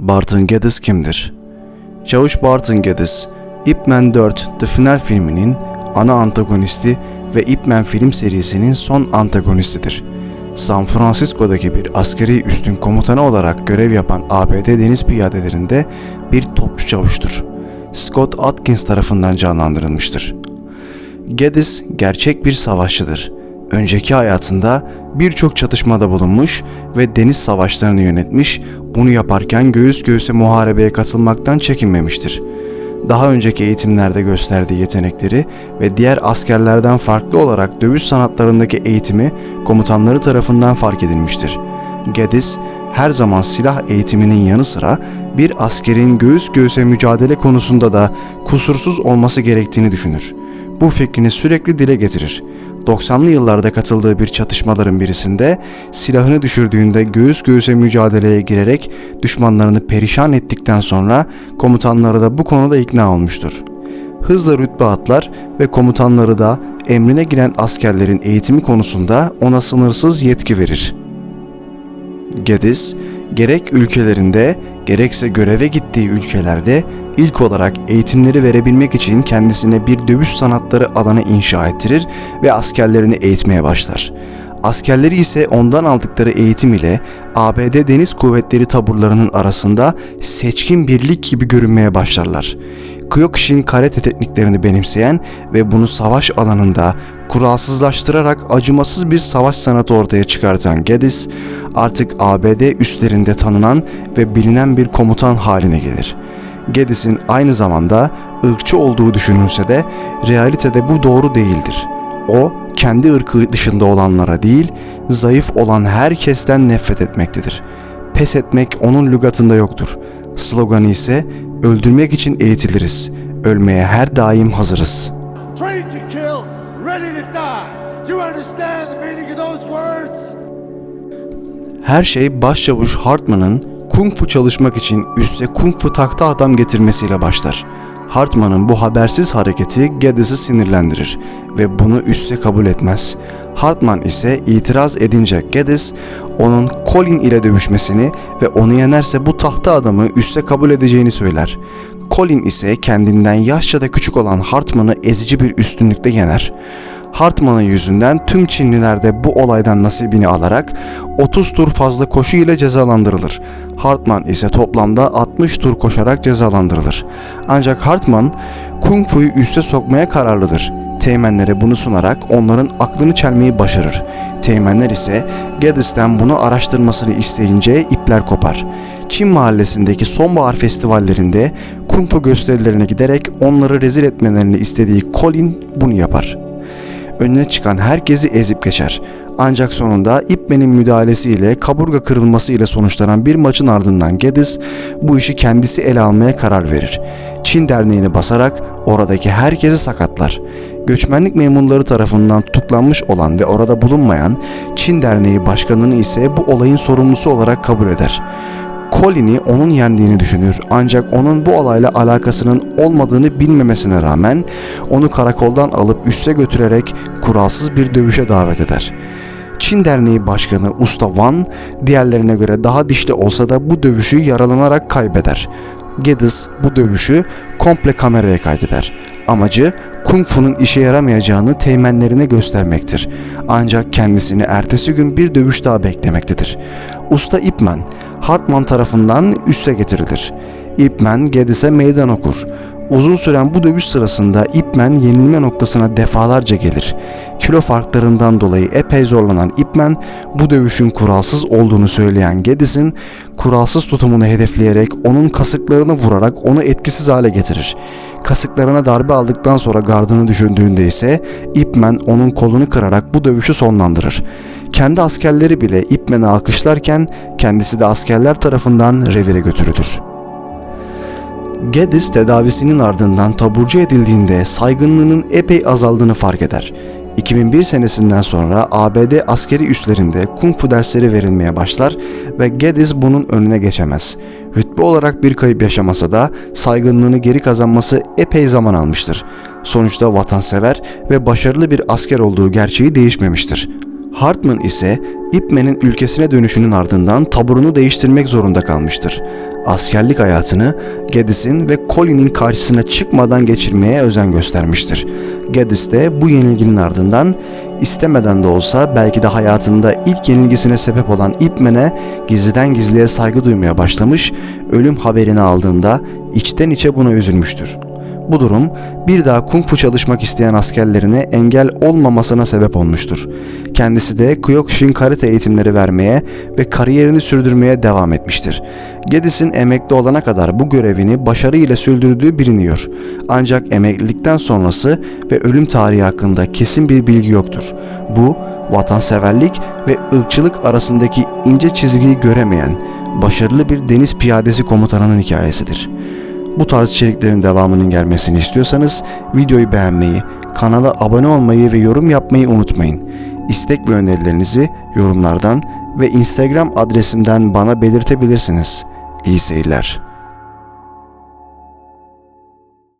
Barton Geddes kimdir? Çavuş Barton Geddes, Ip Man 4 The Final filminin ana antagonisti ve Ip Man film serisinin son antagonistidir. San Francisco'daki bir askeri üstün komutanı olarak görev yapan ABD deniz piyadelerinde bir topçu çavuştur. Scott Atkins tarafından canlandırılmıştır. Geddes gerçek bir savaşçıdır. Önceki hayatında birçok çatışmada bulunmuş ve deniz savaşlarını yönetmiş, bunu yaparken göğüs göğüse muharebeye katılmaktan çekinmemiştir. Daha önceki eğitimlerde gösterdiği yetenekleri ve diğer askerlerden farklı olarak dövüş sanatlarındaki eğitimi komutanları tarafından fark edilmiştir. Geddes her zaman silah eğitiminin yanı sıra bir askerin göğüs göğüse mücadele konusunda da kusursuz olması gerektiğini düşünür. Bu fikrini sürekli dile getirir. 90'lı yıllarda katıldığı bir çatışmaların birisinde silahını düşürdüğünde göğüs göğüse mücadeleye girerek düşmanlarını perişan ettikten sonra komutanları da bu konuda ikna olmuştur. Hızla rütbe atlar ve komutanları da emrine giren askerlerin eğitimi konusunda ona sınırsız yetki verir. Geddes, gerek ülkelerinde gerekse göreve gittiği ülkelerde ilk olarak eğitimleri verebilmek için kendisine bir dövüş sanatları alanı inşa ettirir ve askerlerini eğitmeye başlar. Askerleri ise ondan aldıkları eğitim ile ABD Deniz Kuvvetleri taburlarının arasında seçkin birlik gibi görünmeye başlarlar. Kyokushin karate tekniklerini benimseyen ve bunu savaş alanında kuralsızlaştırarak acımasız bir savaş sanatı ortaya çıkartan Geddes artık ABD üstlerinde tanınan ve bilinen bir komutan haline gelir. Geddes'in aynı zamanda ırkçı olduğu düşünülse de realitede bu doğru değildir. O kendi ırkı dışında olanlara değil, zayıf olan herkesten nefret etmektedir. Pes etmek onun lügatında yoktur. Sloganı ise öldürmek için eğitiliriz. Ölmeye her daim hazırız. Trained to kill, ready to die. Do you understand the meaning of those words? Her şey başçavuş Hartman'ın kung fu çalışmak için üste kung fu takta adam getirmesiyle başlar. Hartman'ın bu habersiz hareketi Geddes'i sinirlendirir ve bunu üste kabul etmez. Hartman ise itiraz edince Geddes onun Colin ile dövüşmesini ve onu yenerse bu tahta adamı üste kabul edeceğini söyler. Colin ise kendinden yaşça da küçük olan Hartman'ı ezici bir üstünlükte yener. Hartman'ın yüzünden tüm Çinliler de bu olaydan nasibini alarak 30 tur fazla koşu ile cezalandırılır. Hartman ise toplamda 60 tur koşarak cezalandırılır. Ancak Hartman Kung Fu'yu üste sokmaya kararlıdır. Teğmenlere bunu sunarak onların aklını çelmeyi başarır. Teğmenler ise Geddes'ten bunu araştırmasını isteyince ipler kopar. Çin mahallesindeki sonbahar festivallerinde kung fu gösterilerine giderek onları rezil etmelerini istediği Colin bunu yapar önüne çıkan herkesi ezip geçer. Ancak sonunda İpmen'in müdahalesiyle kaburga kırılması ile sonuçlanan bir maçın ardından Geddes bu işi kendisi ele almaya karar verir. Çin derneğini basarak oradaki herkesi sakatlar. Göçmenlik memurları tarafından tutuklanmış olan ve orada bulunmayan Çin Derneği Başkanı'nı ise bu olayın sorumlusu olarak kabul eder. Colin'i onun yendiğini düşünür ancak onun bu olayla alakasının olmadığını bilmemesine rağmen onu karakoldan alıp üste götürerek kuralsız bir dövüşe davet eder. Çin Derneği Başkanı Usta Wan diğerlerine göre daha dişli olsa da bu dövüşü yaralanarak kaybeder. Geddes bu dövüşü komple kameraya kaydeder. Amacı Kung Fu'nun işe yaramayacağını teğmenlerine göstermektir. Ancak kendisini ertesi gün bir dövüş daha beklemektedir. Usta Ip Man, Hartman tarafından üste getirilir. Ip Man Geddes'e meydan okur. Uzun süren bu dövüş sırasında Ip Man yenilme noktasına defalarca gelir. Kilo farklarından dolayı epey zorlanan Ip Man bu dövüşün kuralsız olduğunu söyleyen Geddes'in kuralsız tutumunu hedefleyerek onun kasıklarını vurarak onu etkisiz hale getirir. Kasıklarına darbe aldıktan sonra gardını düşündüğünde ise Ip Man onun kolunu kırarak bu dövüşü sonlandırır. Kendi askerleri bile Ip Man'ı alkışlarken kendisi de askerler tarafından revire götürülür. Geddes tedavisinin ardından taburcu edildiğinde saygınlığının epey azaldığını fark eder. 2001 senesinden sonra ABD askeri üslerinde kung fu dersleri verilmeye başlar ve Geddes bunun önüne geçemez. Rütbe olarak bir kayıp yaşamasa da saygınlığını geri kazanması epey zaman almıştır. Sonuçta vatansever ve başarılı bir asker olduğu gerçeği değişmemiştir. Hartman ise Ip Man'in ülkesine dönüşünün ardından taburunu değiştirmek zorunda kalmıştır. askerlik hayatını Geddis'in ve Colin'in karşısına çıkmadan geçirmeye özen göstermiştir. Geddis de bu yenilginin ardından istemeden de olsa belki de hayatında ilk yenilgisine sebep olan Ipman'e gizliden gizliye saygı duymaya başlamış, ölüm haberini aldığında içten içe buna üzülmüştür. Bu durum bir daha kung fu çalışmak isteyen askerlerine engel olmamasına sebep olmuştur. Kendisi de Kyokushin karate eğitimleri vermeye ve kariyerini sürdürmeye devam etmiştir. Geddis'in emekli olana kadar bu görevini başarıyla sürdürdüğü biliniyor. Ancak emeklilikten sonrası ve ölüm tarihi hakkında kesin bir bilgi yoktur. Bu, vatanseverlik ve ırkçılık arasındaki ince çizgiyi göremeyen, başarılı bir deniz piyadesi komutanının hikayesidir. Bu tarz içeriklerin devamının gelmesini istiyorsanız videoyu beğenmeyi, kanala abone olmayı ve yorum yapmayı unutmayın. İstek ve önerilerinizi yorumlardan ve Instagram adresimden bana belirtebilirsiniz. İyi seyirler.